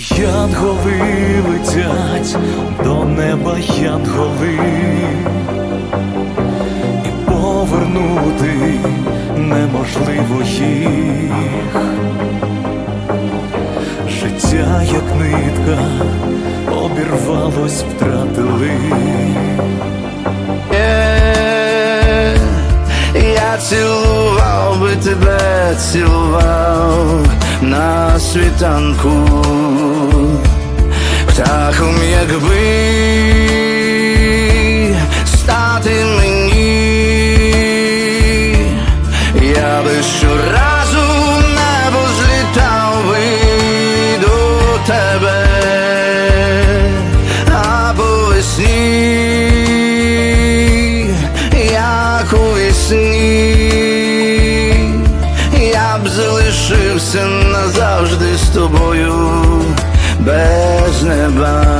Янголи летять до неба янголи, і повернути неможливо їх. Життя, як нитка, обірвалось, втратили. Е, Я цілував би тебе, цілував на світанку, птахом, якби стати мені, я би щоразу в небо злітав би до тебе, а по весні як у вісні, я б залишився назавжди з тобою ba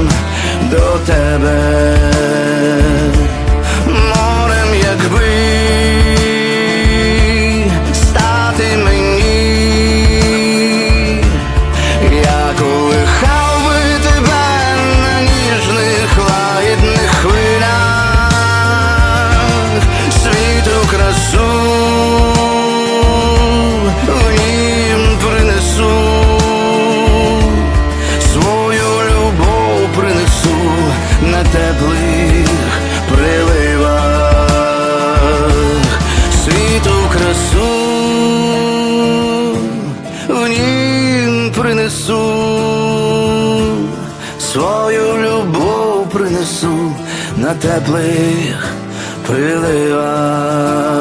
до тебе. Свою любов принесу на теплих приливах.